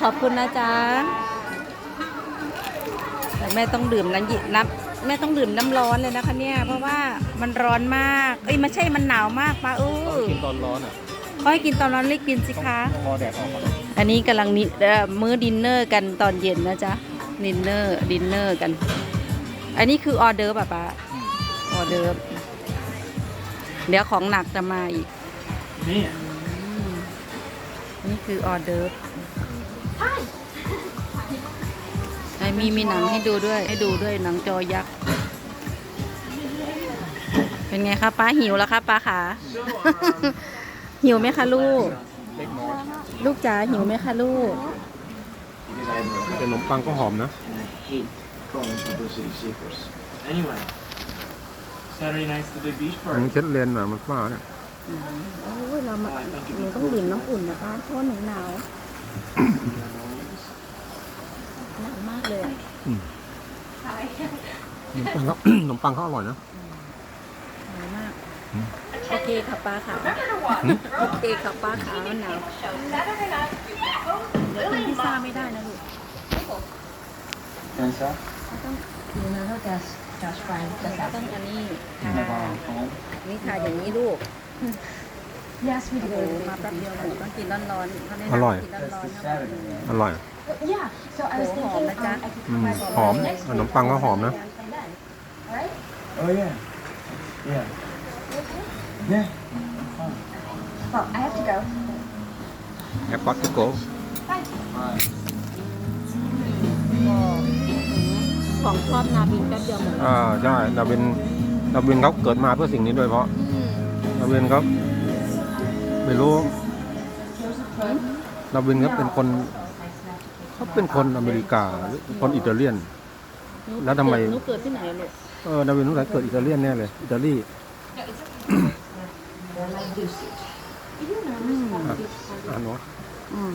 ขอบคุณนะจ๊ะแต่แม่ต้องดื่มน้ำเย็นน้ำแม่ต้องดื่มน้ำร้อนเลยนะคะเนี่ย เพราะว่ามันร้อนมาก เอ้ยไม่ใช่มันหนาวมากป้าเออกินตอนร้อนอะเขาให้กินตอนร้อนเลยกินสิคะพอแดดออกก่อนอันนี้กำลังนิเอ่อมื้อดินเนอร์กันตอนเย็นนะจ๊ะดินเนอร์ดินเนอร์กัน อันนี้คือออเดอร์ป่ะป้าออเดอร์เดี๋ยวของหนักจะมาอีกนี่นี่คือออเดอร์ มีมีหนังให้ดูด้วย ให้ดูด้วยหนังจอยักษ์ เป็นไงคะป้าหิวแล้วคะป้าขา หิวไหมคะลูกเล็กน้อยลูกจ๋าหิวไหมคะลูกแต่ขนมปังก็หอมนะ hate going publicity seekers. Anyway, Saturday night's the big beach มั party. นเช็ดเลนอะมันฝ้าเนี่ยโอ้ยเรามาหนูต้องดื่มน้ำอุ่นนะคะเพราะว่าหนูหนาวหนาวมากเลยอะ ขนมปังก็ขนมปังเขาอร่อยนะ หนาวมาก โอเคค่ะป้าขาโอเคค่ะป้าขามันหนาวเดี๋ยวกินพิซซ่าไม่ได้นะลูก Hands up. คือนะเขาจะจะไฟจะต้องอันนี้ค่ะ home. นี่ค่ะอย่างนี้ลูก Yes, we โอ้โห do. มาแป๊บเดียวหนูต้องกินร้อนๆเขาแนะอร่อยนำกินร้อน This ๆนะ Saturday, man. อร่อย Yeah. So I was Oh, thinking home na dyan. um, I could อื come ม by หอม next ขนมปังก็หอมนะ week from then. All right? Oh yeah. Yeah. Yeah. Well, I have to go. แอปเปิลทูโก Alright. ของชอบนาบินแป๊บเดียวหมดแล้วอ่าใช่ดาวินดาวินเขาเกิดมาเพื่อสิ่งนี้โดยเฉพาะอืมดาวินเขาไม่รู้ดาวินเขาเป็นคน เขาเป็นคนอเมริกาหรือคนอิตาเลียนหนูแล้วทำไมเกิดหนูเกิดที่ไหนลูกเออดาวินสงสัยเกิดอิตาเลียนแน่เลยอิตาลีอืมอ่านเนาะอืม